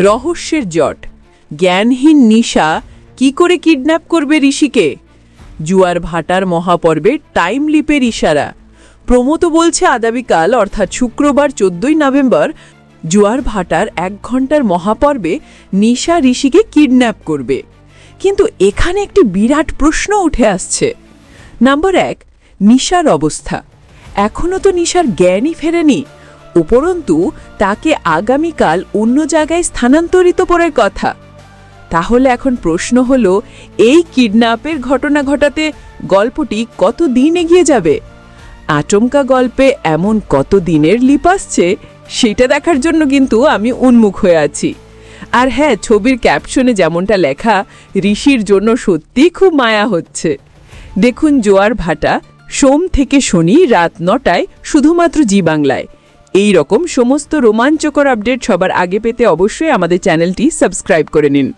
রহস্যের জট। জ্ঞানহীন নিশা কি করে কিডন্যাপ করবে ঋষিকে? জুয়ার ভাটার মহাপর্বে টাইম লিপের ইশারা। প্রমোতো বলছে আগামীকাল অর্থাৎ শুক্রবার, চোদ্দই নভেম্বর, জুয়ার ভাটার এক ঘণ্টার মহাপর্বে নিশা ঋষিকে কিডন্যাপ করবে। কিন্তু এখানে একটি বিরাট প্রশ্ন উঠে আসছে। নাম্বার এক, নিশার অবস্থা। এখনও তো নিশার জ্ঞানই ফেরেনি। উপরন্তু, তাকে আগামীকাল অন্য জায়গায় স্থানান্তরিত করার কথা। তাহলে এখন প্রশ্ন হল, এই কিডন্যাপের ঘটনা ঘটাতে গল্পটি কত দিন এগিয়ে যাবে? আচমকা গল্পে এমন কত দিনের লিপ আসছে, সেটা দেখার জন্য কিন্তু আমি উন্মুখ হয়ে আছি। আর হ্যাঁ ছবির ক্যাপশনে যেমনটা লেখা, ঋষির জন্য সত্যি খুব মায়া হচ্ছে। দেখুন জোয়ার ভাটা, সোম থেকে শনি রাত নটায় শুধুমাত্র জি বাংলায়। এই রকম সমস্ত রোমাঞ্চকর আপডেট সবার আগে পেতে অবশ্যই আমাদের চ্যানেলটি সাবস্ক্রাইব করে নিন।